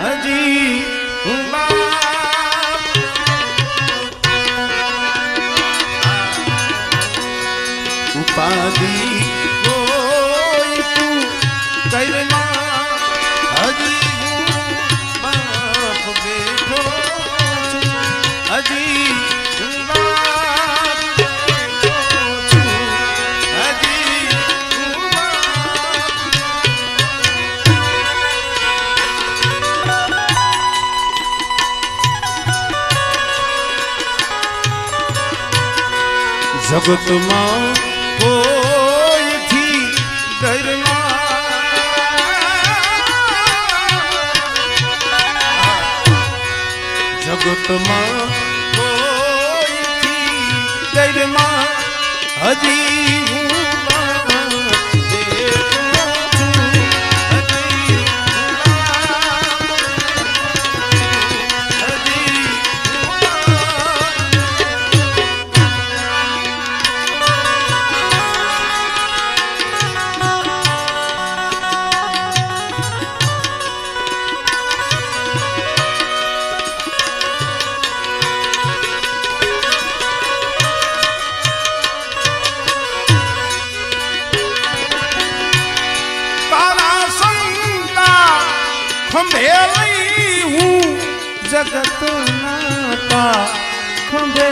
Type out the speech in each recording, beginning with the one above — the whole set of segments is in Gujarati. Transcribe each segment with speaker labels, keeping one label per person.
Speaker 1: હજી ઉપાધિ જગતમાં કોઈથી ડરના જગતમાં કોઈથી ડરના હજી જગત ના ખંભે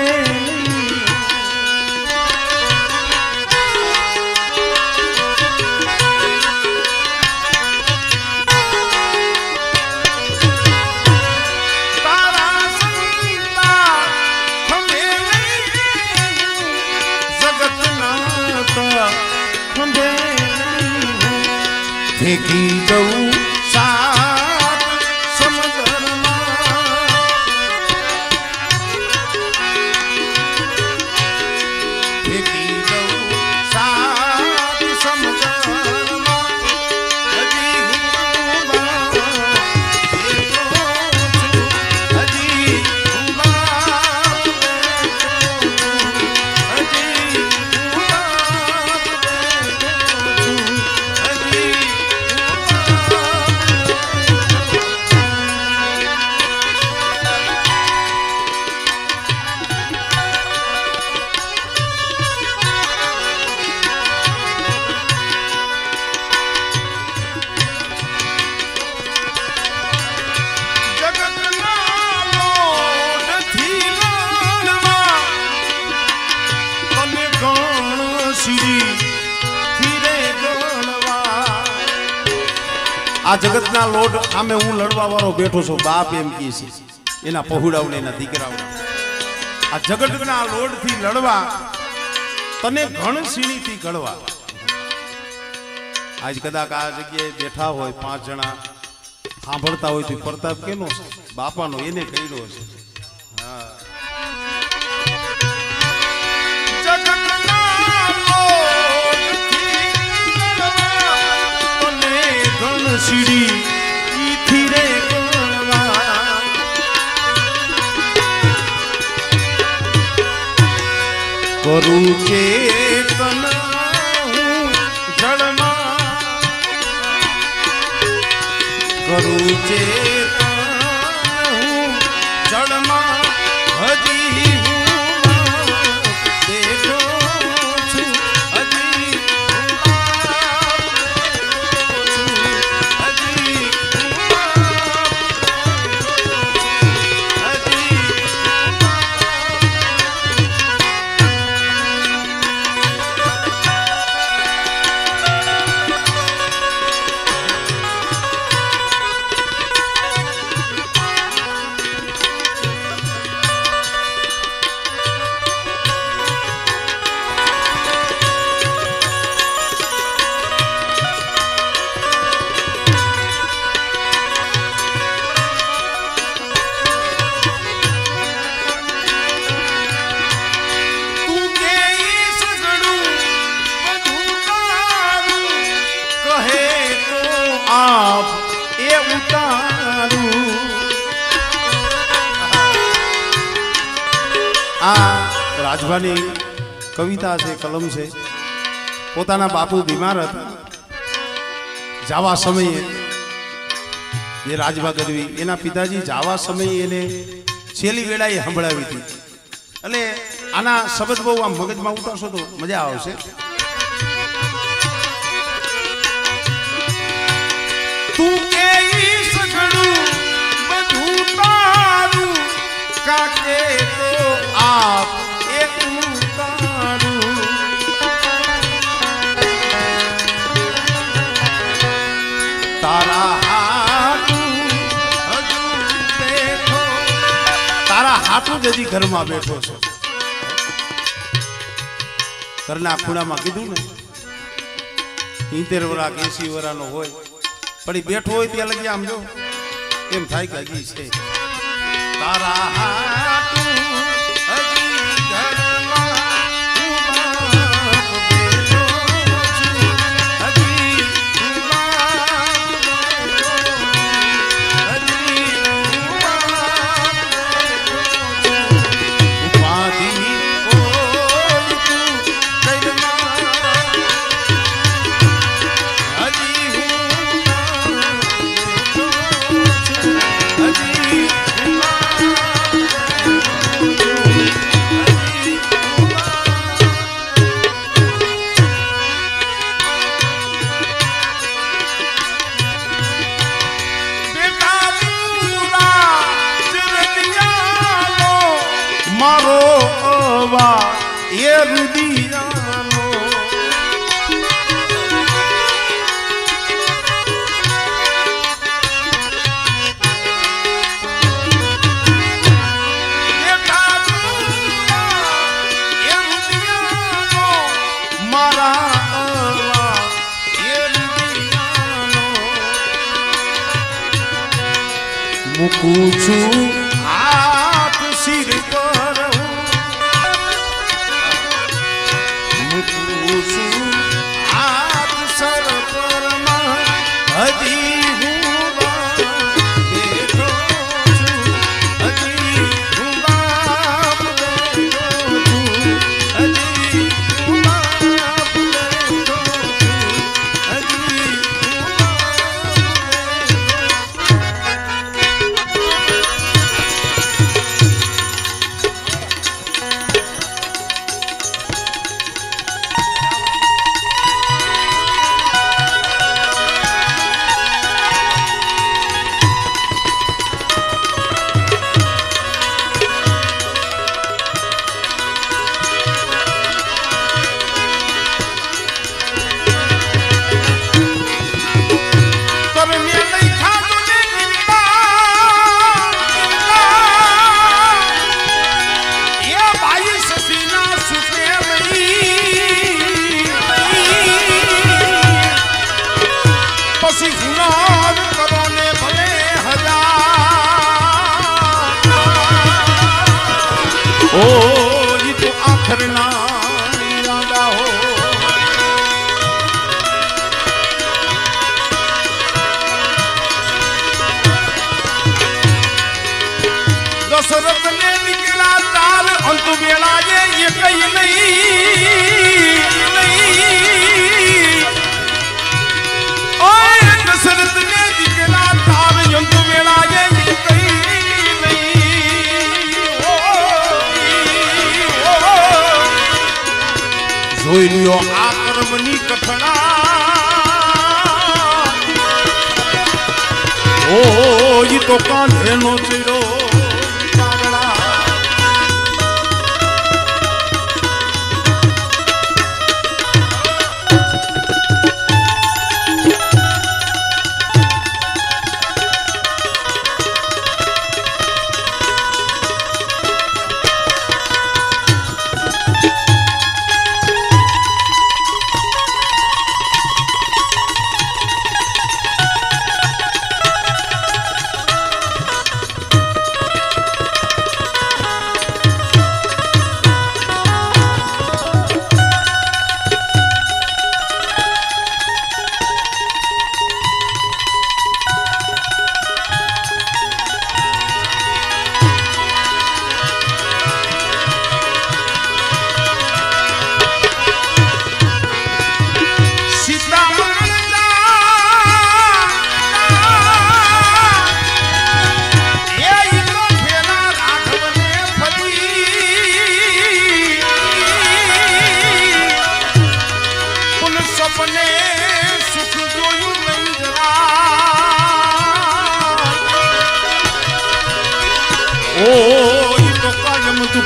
Speaker 1: ભેગી જવું પાંચના લોટ આમે હું લડવા વાળો બેઠો છું. બાપ એમ કહે છે, એના પહોળાવને એના દીકરાઓને. આ જગતના લોટથી લડવા, તને ઘણ સીણીથી ગળવા. આજ કદાચ આ જગ્યાએ બેઠા હોય પાંચ જણા, સાંભળતા હોય તો પ્રતાપ કેનો છે? બાપાનો એને કર્યો છે করুকে પાપ એ ઉતારું આ રાજભાની કવિતા છે કલમ છે પોતાના બાપુ બીમાર હતા. જાવા સમયે એ રાજભા કરવી એના પિતાજી જાવા સમયે એને છેલ્લી વેળાએ સંભળાવી હતી. અને આના શબ્દ બહુ આમ મગજમાં ઉતારશો તો મજા આવશે. તારું. તારું. હાથું ઘરમાં બેઠો છે. ઘરના ખૂણામાં કીધું ને? ઇતેર વરા એસી વરાનો હોય. પણ એ બેઠો હોય ત્યાં લગી આમ જો. એમ થાય કે હજી છે. તારા અવા એ રુદિયાનો. મૂકું છું આખરના ઈરાદા હો. દશરથ ને નીકળ્યા ચાર અંત વેળાએ એ કઈ નહીં. જોઈ લ્યો આ કર્મની કઠણા ઓ ઈ તો કાંધેનો ચીડો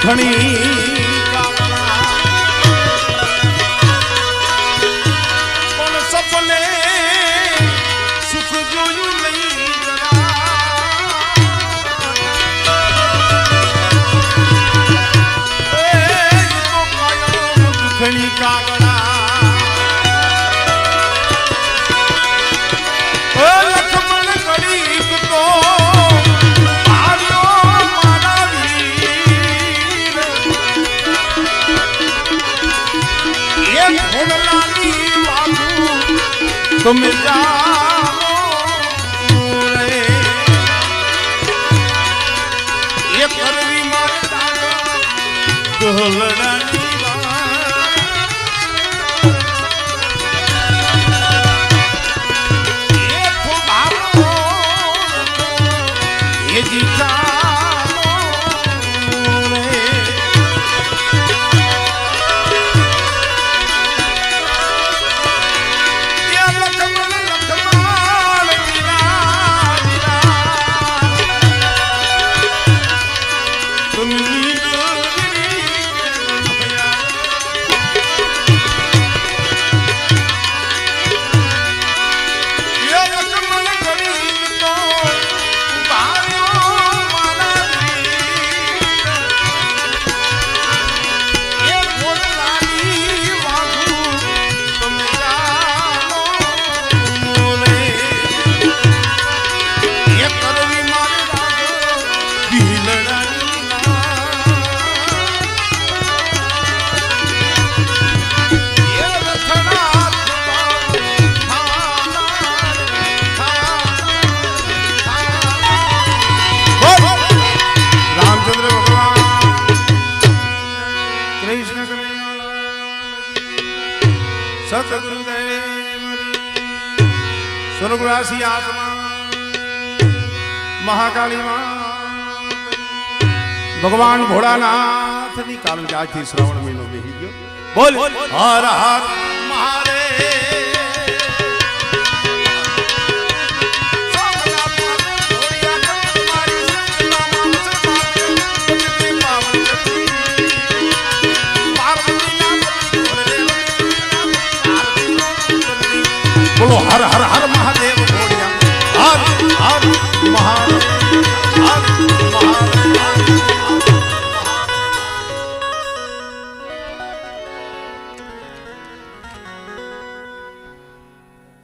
Speaker 1: ઘણી તમે એ કરવી મારે ઢોલડા કૃષ્ણ સતગુરુદેવ સ્વર્ગરાશી આત્મા મહાકાળી ભગવાન ભોળાનાથની કાલ આજથી શ્રવણ મહિનો બેસી ગયો. બોલ. હર હર.